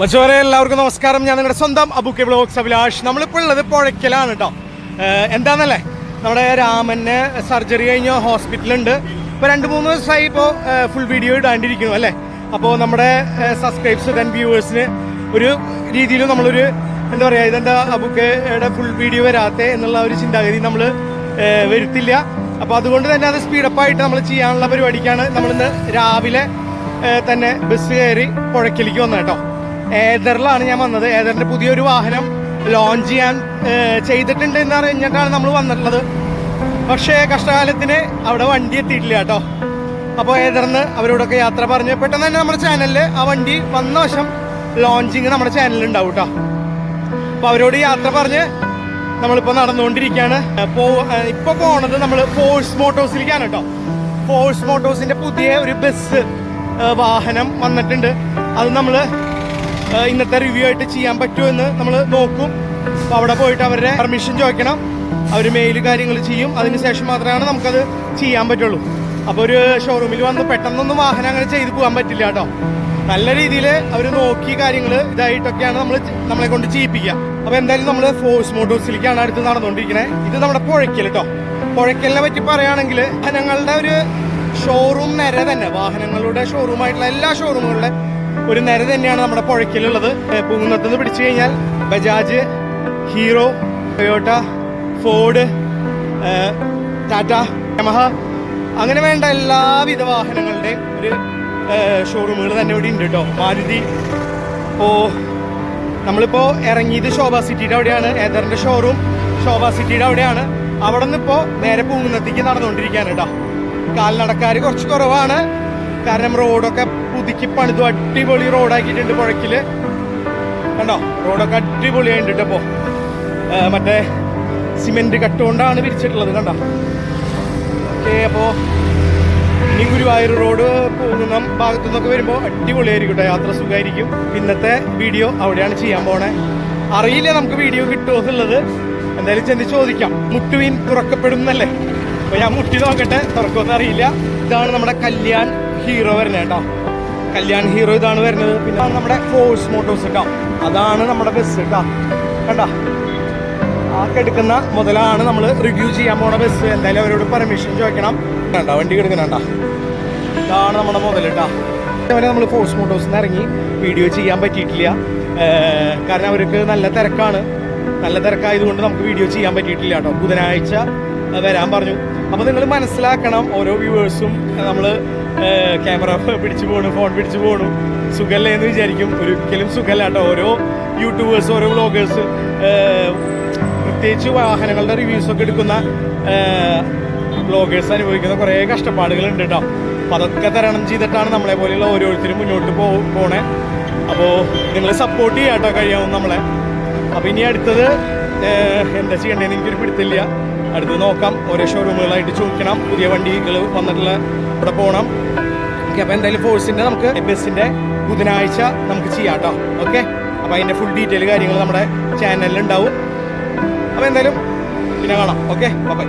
മച്ചോരെ എല്ലാവർക്കും നമസ്കാരം. ഞാൻ നിങ്ങളുടെ സ്വന്തം അബുക്കെ ബ്ലോഗ്സ് അഭിലാഷ്. നമ്മളിപ്പോൾ ഉള്ളത് പുഴയ്ക്കലാണ് കേട്ടോ എന്താണെന്നല്ലേ നമ്മുടെ രാമന് സർജറി കഴിഞ്ഞ ഹോസ്പിറ്റലുണ്ട്. ഇപ്പോൾ രണ്ട് മൂന്ന് ദിവസമായി ഇപ്പോൾ ഫുൾ വീഡിയോ ഇടാണ്ടിരിക്കുന്നു അല്ലേ? അപ്പോൾ നമ്മുടെ സബ്സ്ക്രൈബ്സ് ദൻ വ്യൂവേഴ്സിന് ഒരു രീതിയിൽ നമ്മളൊരു എന്താ പറയുക ഇതെന്താ അബുക്കയുടെ ഫുൾ വീഡിയോ വരാത്ത എന്നുള്ള ഒരു ചിന്താഗതി നമ്മൾ വരുത്തില്ല. അപ്പോൾ അതുകൊണ്ട് തന്നെ അത് സ്പീഡപ്പായിട്ട് നമ്മൾ ചെയ്യാനുള്ള പരിപാടിക്കാണ് നമ്മളിന്ന് രാവിലെ തന്നെ ബസ് കയറി പുഴയ്ക്കലേക്ക് വന്നത് കേട്ടോ ഏതറിലാണ് ഞാൻ വന്നത്. ഏതറിന്റെ പുതിയൊരു വാഹനം ലോഞ്ച് ചെയ്യാൻ ചെയ്തിട്ടുണ്ട് എന്ന് അറിഞ്ഞിട്ടാണ് നമ്മൾ വന്നിട്ടുള്ളത്. പക്ഷേ കഷ്ടകാലത്തിന് അവിടെ വണ്ടി എത്തിയിട്ടില്ല കേട്ടോ. അപ്പോൾ ഏതറിന്ന് അവരോടൊക്കെ യാത്ര പറഞ്ഞ് പെട്ടെന്ന് തന്നെ നമ്മുടെ ചാനലിൽ ആ വണ്ടി വന്ന വശം ലോഞ്ചിങ് നമ്മുടെ ചാനലിൽ ഉണ്ടാവും കേട്ടോ. അപ്പോൾ അവരോട് യാത്ര പറഞ്ഞ് നമ്മളിപ്പോൾ നടന്നുകൊണ്ടിരിക്കുകയാണ്. പോ ഇപ്പോൾ പോണത് നമ്മൾ ഫോഴ്സ് മോട്ടോഴ്സിലേക്കാണ് കേട്ടോ. ഫോഴ്സ് മോട്ടോഴ്സിന്റെ പുതിയ ഒരു ബസ് വാഹനം വന്നിട്ടുണ്ട്. അത് നമ്മൾ ഇന്നത്തെ റിവ്യൂ ആയിട്ട് ചെയ്യാൻ പറ്റുമോ എന്ന് നമ്മൾ നോക്കും. അവിടെ പോയിട്ട് അവരുടെ പെർമിഷൻ ചോദിക്കണം. അവർ മെയിൽ കാര്യങ്ങൾ ചെയ്യും. അതിനുശേഷം മാത്രമാണ് നമുക്കത് ചെയ്യാൻ പറ്റുള്ളൂ. അപ്പോൾ ഒരു ഷോറൂമിൽ വന്ന് പെട്ടെന്നൊന്നും വാഹനം അങ്ങനെ ചെയ്തു പോകാൻ പറ്റില്ല കേട്ടോ. നല്ല രീതിയിൽ അവർ നോക്കി കാര്യങ്ങൾ ഇതായിട്ടൊക്കെയാണ് നമ്മൾ നമ്മളെ കൊണ്ട് ചെയ്യിപ്പിക്കുക. അപ്പോൾ എന്തായാലും നമ്മൾ ഫോഴ്സ് മോട്ടോഴ്സിലേക്കാണ് അടുത്ത് നടന്നുകൊണ്ടിരിക്കുന്നത് ഇത് നമ്മുടെ പുഴയ്ക്കൽ കേട്ടോ പുഴയ്ക്കലിനെ പറ്റി പറയുകയാണെങ്കിൽ ഞങ്ങളുടെ ഒരു ഷോറൂം നിര തന്നെ. വാഹനങ്ങളുടെ ഷോറൂമായിട്ടുള്ള എല്ലാ ഷോറൂമുകളുടെ ഒരു നിര തന്നെയാണ് നമ്മുടെ പുഴയ്ക്കലുള്ളത്. പൂങ്ങുന്നത്തുനിന്ന് പിടിച്ചു കഴിഞ്ഞാൽ Bajaj Hero Toyota Ford Tata Yamaha. അങ്ങനെ വേണ്ട എല്ലാവിധ വാഹനങ്ങളുടെയും ഒരു ഷോറൂമുകൾ തന്നെ ഇവിടെ ഉണ്ട് കേട്ടോ. മാരുതി. ഇപ്പോൾ നമ്മളിപ്പോൾ ഇറങ്ങിയത് ശോഭ സിറ്റിയുടെ അവിടെയാണ്. ഏതറിന്റെ ഷോറൂം ശോഭ സിറ്റിയുടെ അവിടെയാണ്. അവിടെ നിന്ന് ഇപ്പോൾ നേരെ പൂങ്ങുന്നത്തേക്ക് നടന്നുകൊണ്ടിരിക്കുകയാണ് കേട്ടോ. കാൽനടക്കാർ കുറച്ച് കുറവാണ്. കാരണം റോഡൊക്കെ പുതുക്കി പണിതു അടിപൊളി റോഡാക്കിയിട്ടുണ്ട് പുഴക്കിൽ കണ്ടോ? റോഡൊക്കെ അടിപൊളിയായിട്ടുണ്ട് ഇപ്പോൾ മറ്റേ സിമെന്റ് കട്ടുകൊണ്ടാണ് വിരിച്ചിട്ടുള്ളത് കണ്ടോ? ഓക്കേ അപ്പോ ഇനി ഗുരുവായൂർ റോഡ് പോകുന്ന ഭാഗത്തു നിന്നൊക്കെ വരുമ്പോൾ അടിപൊളിയായിരിക്കും കേട്ടോ യാത്ര സുഖമായിരിക്കും. ഇന്നത്തെ വീഡിയോ അവിടെയാണ് ചെയ്യാൻ പോണേ. അറിയില്ല നമുക്ക് വീഡിയോ കിട്ടുമോ എന്നുള്ളത്. എന്തായാലും ചെന്ന് ചോദിക്കാം. മുട്ടുവീൻ തുറക്കപ്പെടും എന്നല്ലേ? ഞാൻ മുട്ടി നോക്കട്ടെ തുറക്കുമെന്ന് അറിയില്ല. ഇതാണ് നമ്മുടെ കല്യാൺ ഹീറോ വരുന്നത് കേട്ടോ കല്യാൺ ഹീറോ ഇതാണ് വരുന്നത്. പിന്നെ നമ്മുടെ ഫോഴ്സ് മോട്ടോഴ്സ് കേട്ടോ അതാണ് നമ്മുടെ ബസ് കേട്ടോ കണ്ടോ? ആ കെടുക്കുന്ന മുതലാണ് നമ്മൾ റിവ്യൂ ചെയ്യാൻ പോണ ബസ് എന്തായാലും അവരോട് പെർമിഷൻ ചോദിക്കണം. കണ്ടോ? വണ്ടി കിടക്കുന്നുണ്ട ഇതാണ് നമ്മുടെ മുതൽ കേട്ടോ അവരെ നമ്മൾ ഫോഴ്സ് മോട്ടോഴ്സിൽ നിന്ന് ഇറങ്ങി വീഡിയോ ചെയ്യാൻ പറ്റിയിട്ടില്ല. കാരണം അവർക്ക് നല്ല തിരക്കാണ്. നല്ല തിരക്കായതുകൊണ്ട് നമുക്ക് വീഡിയോ ചെയ്യാൻ പറ്റിയിട്ടില്ല കേട്ടോ ബുധനാഴ്ച വരാൻ പറഞ്ഞു. അപ്പോൾ നിങ്ങൾ മനസ്സിലാക്കണം ഓരോ വ്യൂവേഴ്സും നമ്മൾ ക്യാമറ പിടിച്ചു പോകണു ഫോൺ പിടിച്ചു പോകണു സുഖല്ലേ എന്ന് വിചാരിക്കും. ഒരിക്കലും സുഖമല്ല കേട്ടോ. ഓരോ യൂട്യൂബേഴ്സ് ഓരോ വ്ളോഗേഴ്സ് പ്രത്യേകിച്ച് വാഹനങ്ങളുടെ റിവ്യൂസ് ഒക്കെ എടുക്കുന്ന ബ്ലോഗേഴ്സ് അനുഭവിക്കുന്ന കുറേ കഷ്ടപ്പാടുകളുണ്ട് കേട്ടോ. അപ്പം അതൊക്കെ തരണം ചെയ്തിട്ടാണ് നമ്മളെ പോലെയുള്ള ഓരോരുത്തരും മുന്നോട്ട് പോ പോണേ. അപ്പോൾ നിങ്ങൾ സപ്പോർട്ട് ചെയ്യാം കേട്ടോ കഴിയാവും നമ്മളെ. അപ്പോൾ ഇനി അടുത്തത് എന്താ ചെയ്യേണ്ടതെന്ന് എനിക്കൊരു പിടുത്തില്ല. അടുത്ത് നോക്കാം. ഓരോ ഷോറൂമുകളായിട്ട് ചോദിക്കണം. പുതിയ വണ്ടികൾ വന്നിട്ടുള്ള ഇവിടെ പോകണം ഓക്കെ അപ്പോൾ എന്തായാലും ഫോഴ്സിന്റെ നമുക്ക് ബസ്സിന്റെ ബുധനാഴ്ച നമുക്ക് ചെയ്യാം കേട്ടോ ഓക്കെ അപ്പോൾ അതിന്റെ ഫുൾ ഡീറ്റെയിൽ കാര്യങ്ങൾ നമ്മുടെ ചാനലിൽ ഉണ്ടാവും. അപ്പോൾ എന്തായാലും പിന്നെ കാണാം. Okay bye